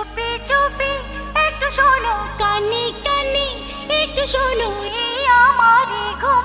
চুপি চুপি একটু শোনো। কানে কানে একটু শোনো। এই আমার ঘুম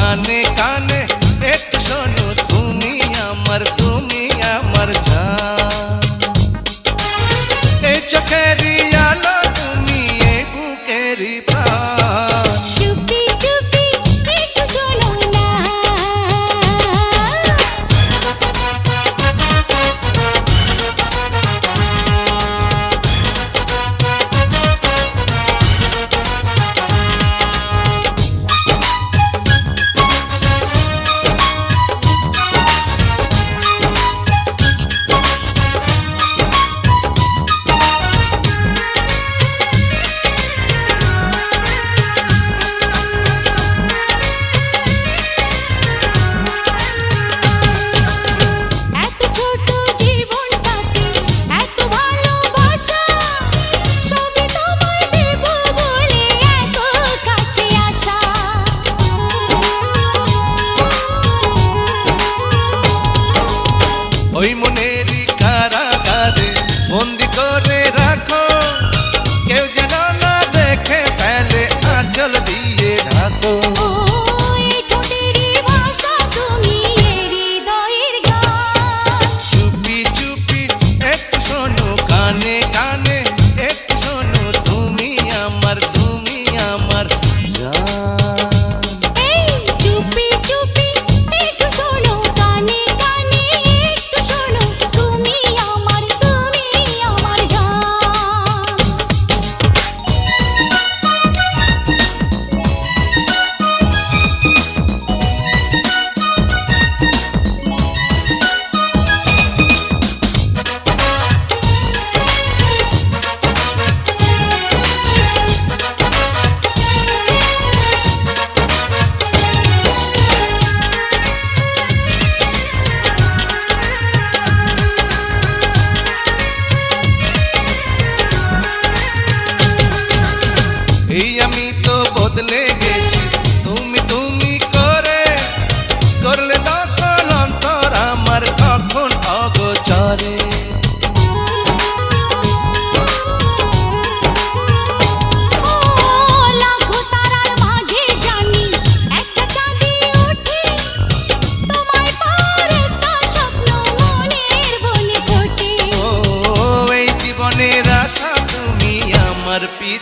কানে কানে একটু শোনো তুমি আমার তুমি আমার যা এই চোখের ওই মনে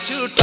Shoot.